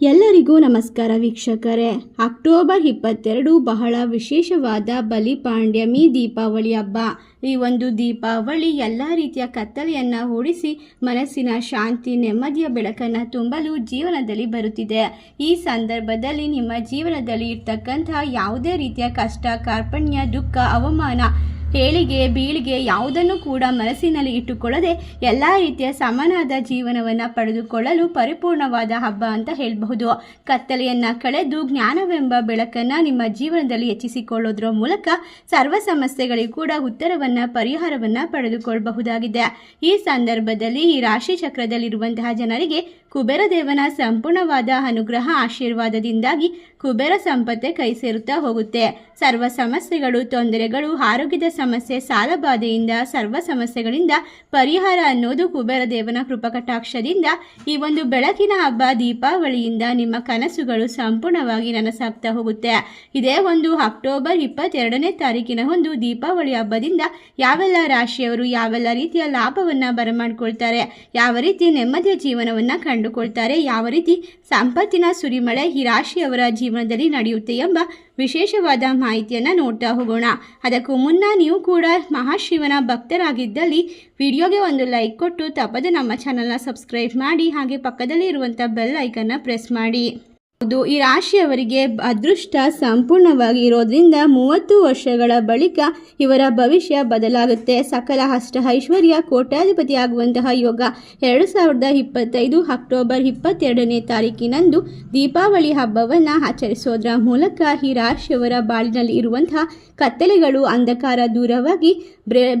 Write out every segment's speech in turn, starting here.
ಎಲ್ಲರಿಗೂ ನಮಸ್ಕಾರ ವೀಕ್ಷಕರೇ. ಅಕ್ಟೋಬರ್ ಇಪ್ಪತ್ತೆರಡು ಬಹಳ ವಿಶೇಷವಾದ ಬಲಿಪಾಂಡ್ಯಮಿ ದೀಪಾವಳಿ ಹಬ್ಬ. ಈ ಒಂದು ದೀಪಾವಳಿ ಎಲ್ಲ ರೀತಿಯ ಕತ್ತಲೆಯನ್ನು ಓಡಿಸಿ ಮನಸ್ಸಿನ ಶಾಂತಿ, ನೆಮ್ಮದಿಯ ಬೆಳಕನ್ನು ತುಂಬಲು ಜೀವನದಲ್ಲಿ ಬರುತ್ತಿದೆ. ಈ ಸಂದರ್ಭದಲ್ಲಿ ನಿಮ್ಮ ಜೀವನದಲ್ಲಿ ಇರ್ತಕ್ಕಂತಹ ಯಾವುದೇ ರೀತಿಯ ಕಷ್ಟ, ಕಾರ್ಪಣ್ಯ, ದುಃಖ, ಅವಮಾನ ಏಳಿಗೆ ಬೀಳಿಗೆ ಯಾವುದನ್ನು ಕೂಡ ಮನಸ್ಸಿನಲ್ಲಿ ಇಟ್ಟುಕೊಳ್ಳದೆ ಎಲ್ಲ ರೀತಿಯ ಸಮನಾದ ಜೀವನವನ್ನು ಪಡೆದುಕೊಳ್ಳಲು ಪರಿಪೂರ್ಣವಾದ ಹಬ್ಬ ಅಂತ ಹೇಳಬಹುದು. ಕತ್ತಲೆಯನ್ನು ಕಳೆದು ಜ್ಞಾನವೆಂಬ ಬೆಳಕನ್ನು ನಿಮ್ಮ ಜೀವನದಲ್ಲಿ ಹೆಚ್ಚಿಸಿಕೊಳ್ಳೋದ್ರ ಮೂಲಕ ಸರ್ವ ಸಮಸ್ಯೆಗಳಿಗೂ ಕೂಡ ಉತ್ತರವನ್ನು, ಪರಿಹಾರವನ್ನು ಪಡೆದುಕೊಳ್ಳಬಹುದಾಗಿದೆ ಈ ಸಂದರ್ಭದಲ್ಲಿ ಈ ರಾಶಿ ಚಕ್ರದಲ್ಲಿರುವಂತಹ ಜನರಿಗೆ ಕುಬೇರ ದೇವನ ಸಂಪೂರ್ಣವಾದ ಅನುಗ್ರಹ, ಆಶೀರ್ವಾದದಿಂದಾಗಿ ಕುಬೇರ ಸಂಪತ್ತೆ ಕೈ ಸೇರುತ್ತಾ ಹೋಗುತ್ತೆ. ಸರ್ವ ಸಮಸ್ಯೆಗಳು, ತೊಂದರೆಗಳು, ಆರೋಗ್ಯದ ಸಮಸ್ಯೆ, ಸಾಲಬಾಧೆಯಿಂದ, ಸರ್ವ ಸಮಸ್ಯೆಗಳಿಂದ ಪರಿಹಾರ ಅನ್ನೋದು ಕುಬೇರ ದೇವನ ಕೃಪಕಟಾಕ್ಷದಿಂದ ಈ ಒಂದು ಬೆಳಕಿನ ಹಬ್ಬ ದೀಪಾವಳಿಯಿಂದ ನಿಮ್ಮ ಕನಸುಗಳು ಸಂಪೂರ್ಣವಾಗಿ ನನಸಾಗ್ತಾ ಹೋಗುತ್ತೆ. ಇದೇ ಒಂದು ಅಕ್ಟೋಬರ್ ಇಪ್ಪತ್ತೆರಡನೇ ತಾರೀಕಿನ ಒಂದು ದೀಪಾವಳಿ ಹಬ್ಬದಿಂದ ಯಾವೆಲ್ಲ ರಾಶಿಯವರು ಯಾವೆಲ್ಲ ರೀತಿಯ ಲಾಭವನ್ನು ಬರಮಾಡ್ಕೊಳ್ತಾರೆ, ಯಾವ ರೀತಿ ನೆಮ್ಮದಿಯ ಜೀವನವನ್ನು ಕಂಡುಕೊಳ್ತಾರೆ, ಯಾವ ರೀತಿ ಸಂಪತ್ತಿನ ಸುರಿಮಳೆ ಈ ರಾಶಿಯವರ ಜೀವನದಲ್ಲಿ ನಡೆಯುತ್ತೆ ಎಂಬ ವಿಶೇಷವಾದ ಮಾಹಿತಿಯನ್ನು ನೋಡ್ತಾ ಹೋಗೋಣ. ಅದಕ್ಕೂ ಮುನ್ನ ನೀವು ಕೂಡ ಮಹಾಶಿವನ ಭಕ್ತರಾಗಿದ್ದಲ್ಲಿ ವಿಡಿಯೋಗೆ ಒಂದು ಲೈಕ್ ಕೊಟ್ಟು ತಪ್ಪದೆ ನಮ್ಮ ಚಾನಲ್ನ ಸಬ್ಸ್ಕ್ರೈಬ್ ಮಾಡಿ ಹಾಗೆ ಪಕ್ಕದಲ್ಲಿ ಇರುವಂಥ ಬೆಲ್ ಐಕನ್ನ ಪ್ರೆಸ್ ಮಾಡಿ. ಹೌದು, ಈ ರಾಶಿಯವರಿಗೆ ಅದೃಷ್ಟ ಸಂಪೂರ್ಣವಾಗಿ ಇರೋದ್ರಿಂದ ಮೂವತ್ತು ವರ್ಷಗಳ ಬಳಿಕ ಇವರ ಭವಿಷ್ಯ ಬದಲಾಗುತ್ತೆ. ಸಕಲ ಹಸ್ತ ಐಶ್ವರ್ಯ ಕೋಟ್ಯಾಧಿಪತಿ ಆಗುವಂತಹ ಯೋಗ ಎರಡು ಸಾವಿರದ ಇಪ್ಪತ್ತೈದು ಅಕ್ಟೋಬರ್ ಇಪ್ಪತ್ತೆರಡನೇ ತಾರೀಕಿನಂದು ದೀಪಾವಳಿ ಹಬ್ಬವನ್ನು ಆಚರಿಸೋದ್ರ ಮೂಲಕ ಈ ರಾಶಿಯವರ ಬಾಳಿನಲ್ಲಿ ಇರುವಂತಹ ಕತ್ತಲೆಗಳು ಅಂಧಕಾರ ದೂರವಾಗಿ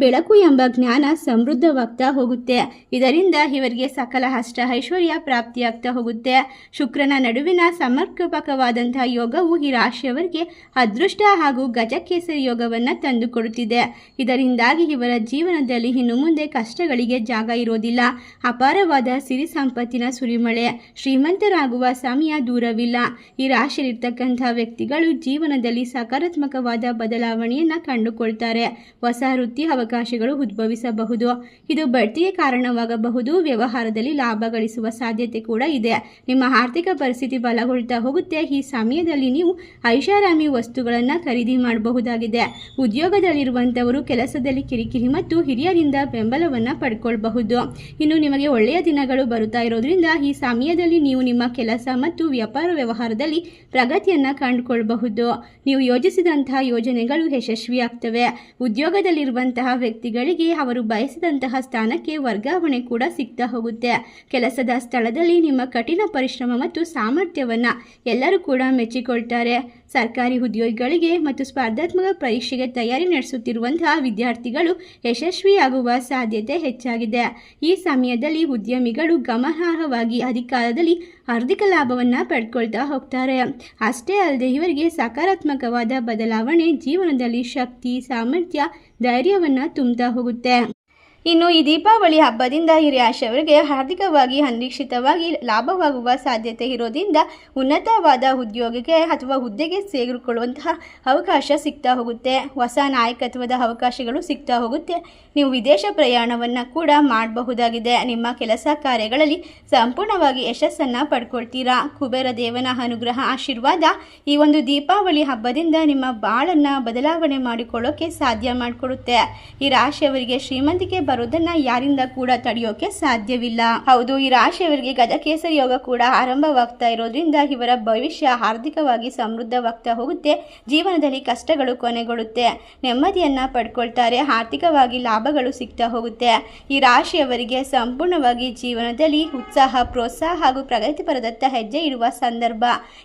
ಬೆಳಕು ಎಂಬ ಜ್ಞಾನ ಸಮೃದ್ಧವಾಗ್ತಾ ಹೋಗುತ್ತೆ. ಇದರಿಂದ ಇವರಿಗೆ ಸಕಲ ಹಸ್ತ ಐಶ್ವರ್ಯ ಪ್ರಾಪ್ತಿಯಾಗ್ತಾ ಹೋಗುತ್ತೆ. ಶುಕ್ರನ ನಡುವಿನ ಸಮರ್ಪಕವಾದಂತಹ ಯೋಗವು ಈ ರಾಶಿಯವರಿಗೆ ಅದೃಷ್ಟ ಹಾಗೂ ಗಜಕೇಸರಿ ಯೋಗವನ್ನು ತಂದುಕೊಡುತ್ತಿದೆ. ಇದರಿಂದಾಗಿ ಇವರ ಜೀವನದಲ್ಲಿ ಇನ್ನು ಮುಂದೆ ಕಷ್ಟಗಳಿಗೆ ಜಾಗ ಇರೋದಿಲ್ಲ. ಅಪಾರವಾದ ಸಿರಿ ಸಂಪತ್ತಿನ ಸುರಿಮಳೆ, ಶ್ರೀಮಂತರಾಗುವ ಸಮಯ ದೂರವಿಲ್ಲ. ಈ ರಾಶಿಯಲ್ಲಿರ್ತಕ್ಕಂಥ ವ್ಯಕ್ತಿಗಳು ಜೀವನದಲ್ಲಿ ಸಕಾರಾತ್ಮಕವಾದ ಬದಲಾವಣೆಯನ್ನು ಕಂಡುಕೊಳ್ತಾರೆ. ಹೊಸ ವೃತ್ತಿ ಅವಕಾಶಗಳು ಉದ್ಭವಿಸಬಹುದು. ಇದು ಬಡ್ತಿಗೆ ಕಾರಣವಾಗಬಹುದು. ವ್ಯವಹಾರದಲ್ಲಿ ಲಾಭ ಗಳಿಸುವ ಸಾಧ್ಯತೆ ಕೂಡ ಇದೆ. ನಿಮ್ಮ ಆರ್ಥಿಕ ಪರಿಸ್ಥಿತಿ ಬಲಗೊಳ್ತಾ ಹೋಗುತ್ತೆ ಈ ಸಮಯದಲ್ಲಿ ನೀವು ಐಷಾರಾಮಿ ವಸ್ತುಗಳನ್ನು ಖರೀದಿ ಮಾಡಬಹುದಾಗಿದೆ. ಉದ್ಯೋಗದಲ್ಲಿರುವಂಥವರು ಕೆಲಸದಲ್ಲಿ ಕಿರಿಕಿರಿ ಮತ್ತು ಹಿರಿಯರಿಂದ ಬೆಂಬಲವನ್ನು ಪಡ್ಕೊಳ್ಬಹುದು. ಇನ್ನು ನಿಮಗೆ ಒಳ್ಳೆಯ ದಿನಗಳು ಬರುತ್ತಾ ಇರೋದ್ರಿಂದ ಈ ಸಮಯದಲ್ಲಿ ನೀವು ನಿಮ್ಮ ಕೆಲಸ ಮತ್ತು ವ್ಯಾಪಾರ ವ್ಯವಹಾರದಲ್ಲಿ ಪ್ರಗತಿಯನ್ನು ಕಂಡುಕೊಳ್ಬಹುದು. ನೀವು ಯೋಜಿಸಿದಂತಹ ಯೋಜನೆಗಳು ಯಶಸ್ವಿಯಾಗ್ತವೆ. ಉದ್ಯೋಗದಲ್ಲಿರುವಂತಹ ವ್ಯಕ್ತಿಗಳಿಗೆ ಅವರು ಬಯಸಿದಂತಹ ಸ್ಥಾನಕ್ಕೆ ವರ್ಗಾವಣೆ ಕೂಡ ಸಿಗ್ತಾ ಹೋಗುತ್ತೆ. ಕೆಲಸದ ಸ್ಥಳದಲ್ಲಿ ನಿಮ್ಮ ಕಠಿಣ ಪರಿಶ್ರಮ ಮತ್ತು ಸಾಮರ್ಥ್ಯವನ್ನು ಎಲ್ಲರೂ ಕೂಡ ಮೆಚ್ಚಿಕೊಳ್ತಾರೆ. ಸರ್ಕಾರಿ ಉದ್ಯೋಗಿಗಳಿಗೆ ಮತ್ತು ಸ್ಪರ್ಧಾತ್ಮಕ ಪರೀಕ್ಷೆಗೆ ತಯಾರಿ ನಡೆಸುತ್ತಿರುವಂತಹ ವಿದ್ಯಾರ್ಥಿಗಳು ಯಶಸ್ವಿಯಾಗುವ ಸಾಧ್ಯತೆ ಹೆಚ್ಚಾಗಿದೆ. ಈ ಸಮಯದಲ್ಲಿ ಉದ್ಯಮಿಗಳು ಗಮನಾರ್ಹವಾಗಿ ಅಧಿಕಾರದಲ್ಲಿ ಆರ್ಥಿಕ ಲಾಭವನ್ನು ಪಡ್ಕೊಳ್ತಾ ಹೋಗ್ತಾರೆ. ಅಷ್ಟೇ ಅಲ್ಲದೆ ಇವರಿಗೆ ಸಕಾರಾತ್ಮಕವಾದ ಬದಲಾವಣೆ ಜೀವನದಲ್ಲಿ ಶಕ್ತಿ, ಸಾಮರ್ಥ್ಯ, ಧೈರ್ಯವನ್ನು ತುಂಬ್ತಾ ಹೋಗುತ್ತೆ. ಇನ್ನು ಈ ದೀಪಾವಳಿ ಹಬ್ಬದಿಂದ ಹಿರಿಯ ರಾಶಿಯವರಿಗೆ ಆರ್ಥಿಕವಾಗಿ ಅನಿರೀಕ್ಷಿತವಾಗಿ ಲಾಭವಾಗುವ ಸಾಧ್ಯತೆ ಇರೋದ್ರಿಂದ ಉನ್ನತವಾದ ಉದ್ಯೋಗಕ್ಕೆ ಅಥವಾ ಹುದ್ದೆಗೆ ಸೇರಿಕೊಳ್ಳುವಂತಹ ಅವಕಾಶ ಸಿಗ್ತಾ ಹೋಗುತ್ತೆ. ಹೊಸ ನಾಯಕತ್ವದ ಅವಕಾಶಗಳು ಸಿಗ್ತಾ ಹೋಗುತ್ತೆ. ನೀವು ವಿದೇಶ ಪ್ರಯಾಣವನ್ನು ಕೂಡ ಮಾಡಬಹುದಾಗಿದೆ. ನಿಮ್ಮ ಕೆಲಸ ಕಾರ್ಯಗಳಲ್ಲಿ ಸಂಪೂರ್ಣವಾಗಿ ಯಶಸ್ಸನ್ನು ಪಡ್ಕೊಳ್ತೀರಾ? ಕುಬೇರ ದೇವನ ಅನುಗ್ರಹ ಆಶೀರ್ವಾದ ಈ ಒಂದು ದೀಪಾವಳಿ ಹಬ್ಬದಿಂದ ನಿಮ್ಮ ಬಾಳನ್ನು ಬದಲಾವಣೆ ಮಾಡಿಕೊಳ್ಳೋಕೆ ಸಾಧ್ಯ ಮಾಡಿಕೊಡುತ್ತೆ. ಈ ರಾಶಿಯವರಿಗೆ ಶ್ರೀಮಂತಿಕೆ ಬರೋದನ್ನ ಯಾರಿಂದ ಕೂಡ ತಡೆಯೋಕೆ ಸಾಧ್ಯವಿಲ್ಲ. ಹೌದು, ಈ ರಾಶಿಯವರಿಗೆ ಗಜಕೇಸರಿ ಯೋಗ ಕೂಡ ಆರಂಭವಾಗ್ತಾ ಇರೋದ್ರಿಂದ ಇವರ ಭವಿಷ್ಯ ಆರ್ಥಿಕವಾಗಿ ಸಮೃದ್ಧವಾಗ್ತಾ ಹೋಗುತ್ತೆ, ಜೀವನದಲ್ಲಿ ಕಷ್ಟಗಳು ಕೊನೆಗೊಳ್ಳುತ್ತೆ, ನೆಮ್ಮದಿಯನ್ನ ಪಡ್ಕೊಳ್ತಾರೆ, ಆರ್ಥಿಕವಾಗಿ ಲಾಭಗಳು ಸಿಗ್ತಾ ಹೋಗುತ್ತೆ. ಈ ರಾಶಿಯವರಿಗೆ ಸಂಪೂರ್ಣವಾಗಿ ಜೀವನದಲ್ಲಿ ಉತ್ಸಾಹ, ಪ್ರೋತ್ಸಾಹ ಹಾಗೂ ಪ್ರಗತಿಪರದತ್ತ ಹೆಜ್ಜೆ ಇಡುವ ಸಂದರ್ಭ.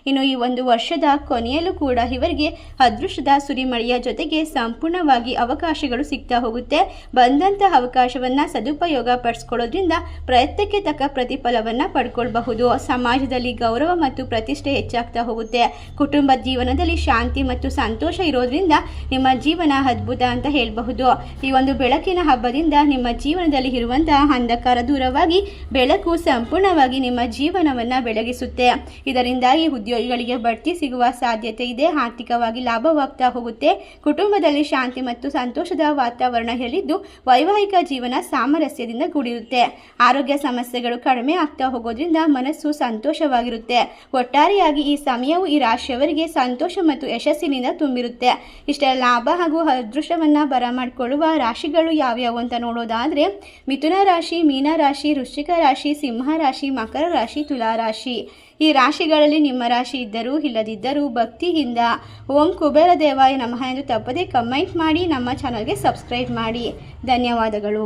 ಇನ್ನು ಈ ಒಂದು ವರ್ಷದ ಕೊನೆಯಲ್ಲೂ ಕೂಡ ಇವರಿಗೆ ಅದೃಷ್ಟದ ಸುರಿಮಳೆಯ ಜೊತೆಗೆ ಸಂಪೂರ್ಣವಾಗಿ ಅವಕಾಶಗಳು ಸಿಗ್ತಾ ಹೋಗುತ್ತೆ. ಬಂದಂತಹ ಅವಕಾಶವನ್ನು ಸದುಪಯೋಗ ಪಡಿಸ್ಕೊಳ್ಳೋದ್ರಿಂದ ಪ್ರಯತ್ನಕ್ಕೆ ತಕ್ಕ ಪ್ರತಿಫಲವನ್ನು ಪಡ್ಕೊಳ್ಬಹುದು. ಸಮಾಜದಲ್ಲಿ ಗೌರವ ಮತ್ತು ಪ್ರತಿಷ್ಠೆ ಹೆಚ್ಚಾಗ್ತಾ ಹೋಗುತ್ತೆ. ಕುಟುಂಬ ಜೀವನದಲ್ಲಿ ಶಾಂತಿ ಮತ್ತು ಸಂತೋಷ ಇರೋದ್ರಿಂದ ನಿಮ್ಮ ಜೀವನ ಅದ್ಭುತ ಅಂತ ಹೇಳಬಹುದು. ಈ ಒಂದು ಬೆಳಕಿನ ಹಬ್ಬದಿಂದ ನಿಮ್ಮ ಜೀವನದಲ್ಲಿ ಇರುವಂತಹ ಅಂಧಕಾರ ದೂರವಾಗಿ ಬೆಳಕು ಸಂಪೂರ್ಣವಾಗಿ ನಿಮ್ಮ ಜೀವನವನ್ನು ಬೆಳಗಿಸುತ್ತೆ. ಇದರಿಂದಾಗಿ ಉದ್ಯೋಗಿಗಳಿಗೆ ಬಡ್ತಿ ಸಿಗುವ ಸಾಧ್ಯತೆ ಇದೆ, ಆರ್ಥಿಕವಾಗಿ ಲಾಭವಾಗ್ತಾ ಹೋಗುತ್ತೆ. ಕುಟುಂಬದಲ್ಲಿ ಶಾಂತಿ ಮತ್ತು ಸಂತೋಷದ ವಾತಾವರಣ ಹೇಳಿದ್ದು ವೈವಾಹಿಕ ಜೀವನ ಸಾಮರಸ್ಯದಿಂದ ಕೂಡಿರುತ್ತೆ. ಆರೋಗ್ಯ ಸಮಸ್ಯೆಗಳು ಕಡಿಮೆ ಆಗ್ತಾ ಹೋಗೋದ್ರಿಂದ ಮನಸ್ಸು ಸಂತೋಷವಾಗಿರುತ್ತೆ. ಒಟ್ಟಾರೆಯಾಗಿ ಈ ಸಮಯವು ಈ ರಾಶಿಯವರಿಗೆ ಸಂತೋಷ ಮತ್ತು ಯಶಸ್ಸಿನಿಂದ ತುಂಬಿರುತ್ತೆ. ಇಷ್ಟೆಲ್ಲ ಲಾಭ ಹಾಗೂ ಅದೃಷ್ಟವನ್ನು ಬರಮಾಡಿಕೊಳ್ಳುವ ರಾಶಿಗಳು ಯಾವ್ಯಾವು ಅಂತ ನೋಡೋದಾದರೆ, ಮಿಥುನ ರಾಶಿ ಮೀನ ರಾಶಿ ವೃಶ್ಚಿಕ ರಾಶಿ, ಸಿಂಹ ರಾಶಿ, ಮಕರ ರಾಶಿ, ತುಲಾ ರಾಶಿ. ಈ ರಾಶಿಗಳಲ್ಲಿ ನಿಮ್ಮ ರಾಶಿ ಇದ್ದರೂ ಇಲ್ಲದಿದ್ದರೂ ಭಕ್ತಿಯಿಂದ ಓಂ ಕುಬೇರ ದೇವಾಯ ನಮಃ ಎಂದು ತಪ್ಪದೇ ಕಮೆಂಟ್ ಮಾಡಿ, ನಮ್ಮ ಚಾನಲ್ಗೆ ಸಬ್ಸ್ಕ್ರೈಬ್ ಮಾಡಿ. ಧನ್ಯವಾದಗಳು.